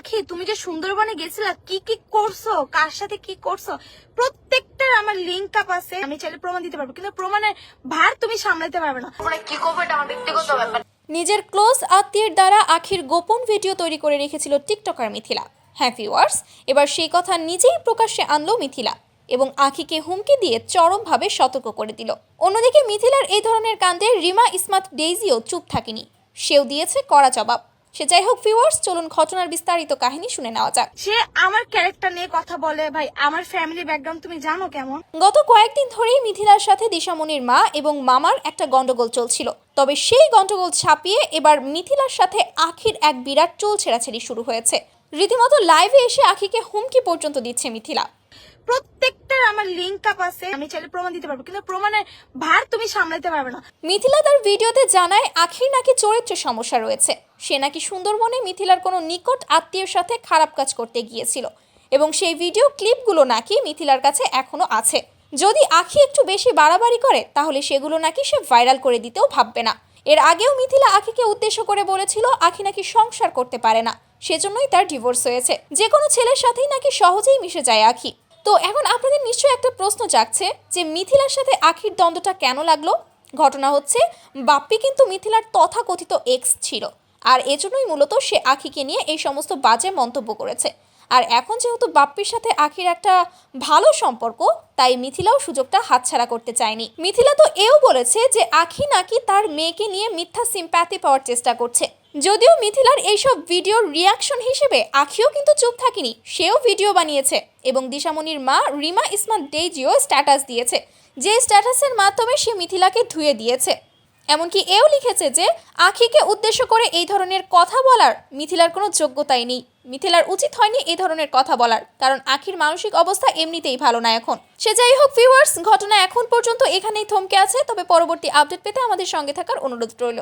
আখি তুমি যে সুন্দরবনে গেছিলা কি কি করছ? কার সাথে কি করছ? প্রত্যেকটার আমার লিঙ্ক আপ আছে। আমি চাইলে প্রমাণ দিতে পারব কিন্তু প্রমাণের ভার তুমি সামলাতে পারবে না। কি করব এটা আমার ব্যক্তিগত ব্যাপার। নিজের ক্লোজ আত্মীয়ের দ্বারা আখির গোপন ভিডিও তৈরি করে রেখেছিল টিকটকার মিথিলা। হ্যাঁ ভিউয়ার্স এবার সেই কথা নিজেই প্রকাশ্যে আনলো মিথিলা এবং আখিকে হুমকি দিয়ে চরমভাবে সতর্ক করে দিল। অন্যদিকে মিথিলার এই ধরনের কাণ্ডে রিমা ইসমাত ডেইজিও চুপ থাকেনি। সেও দিয়েছে কড়া জবাব। সে যাই হোক ভিউয়ার্স চলুন ঘটনার বিস্তারিত কাহিনী শুনে নেওয়া যাক। সে আমার ক্যারেক্টার নিয়ে কথা বলে ভাই আমার ফ্যামিলি ব্যাকগ্রাউন্ড তুমি জানো কেমন? গত কয়েকদিন ধরেই মিথিলার সাথে দিশামণির মা এবং মামার একটা গন্ডগোল চলছিল। তবে সেই গন্ডগোল ছাপিয়ে এবার মিথিলার সাথে আখির এক বিরাট চুল ছেঁড়াছেড়ি শুরু হয়েছে। রীতিমতো লাইভে এসে আখিকে হুমকি পর্যন্ত দিচ্ছে মিথিলা। লিঙ্ক আপ আছে আমি চাইলে প্রমাণ দিতে পারব। কিন্তু প্রমাণের ভার তুমি সামলাতে পারবে না। মিথিলা তার ভিডিওতে জানায়, আখির নাকি চরিত্রের সমস্যা রয়েছে। সে নাকি সুন্দরবনে মিথিলার কোনো নিকট আত্মীয়ের সাথে খারাপ কাজ করতে গিয়েছিল। এবং সেই ভিডিও ক্লিপগুলো নাকি মিথিলার কাছে এখনও আছে। যদি আখি একটু বেশি বাড়াবাড়ি করে, তাহলে সেগুলো নাকি সে ভাইরাল করে দিতেও ভাববে না। এর আগেও মিথিলা আখিকে উদ্দেশ্য করে বলেছিল, আখি নাকি সংসার করতে পারে না। সেজন্যই তার ডিভোর্স হয়েছে। যে কোনো ছেলের সাথেই নাকি সহজেই মিশে যায় আখি। তো এখন আপনাদের নিশ্চয়ই একটা প্রশ্ন জাগছে যে মিথিলার সাথে আখির দ্বন্দ্বটা কেন লাগল? ঘটনা হচ্ছে, বাপ্পি কিন্তু মিথিলার তথাকথিত এক্স ছিল আর এজন্যই মূলত সে আখিকে নিয়ে এই সমস্ত বাজে মন্তব্য করেছে। আর এখন যেহেতু বাপ্পির সাথে আখির একটা ভালো সম্পর্ক, তাই মিথিলাও সুযোগটা হাতছাড়া করতে চায়নি। মিথিলা তো এও বলেছে যে আখি নাকি তার মেয়েকে নিয়ে মিথ্যা সিম্প্যাথি পাওয়ার চেষ্টা করছে। যদিও মিথিলার এইসব ভিডিওর রিয়াকশন হিসেবে আখিও কিন্তু চুপ থাকেনি, সেও ভিডিও বানিয়েছে এবং দিশামণির মা রিমা ইসমাত ডেইজিও স্ট্যাটাস দিয়েছে, যে স্ট্যাটাসের মাধ্যমে সে মিথিলাকে ধুয়ে দিয়েছে। এমনকি এও লিখেছে যে, আখিকে উদ্দেশ্য করে এই ধরনের কথা বলার মিথিলার কোনো যোগ্যতাই নেই। মিথিলার উচিত হয়নি এই ধরনের কথা বলার, কারণ আখির মানসিক অবস্থা এমনিতেই ভালো না এখন। সে যাই হোক ভিউয়ার্স ঘটনা এখন পর্যন্ত এখানেই থমকে আছে, তবে পরবর্তী আপডেট পেতে আমাদের সঙ্গে থাকার অনুরোধ রইল।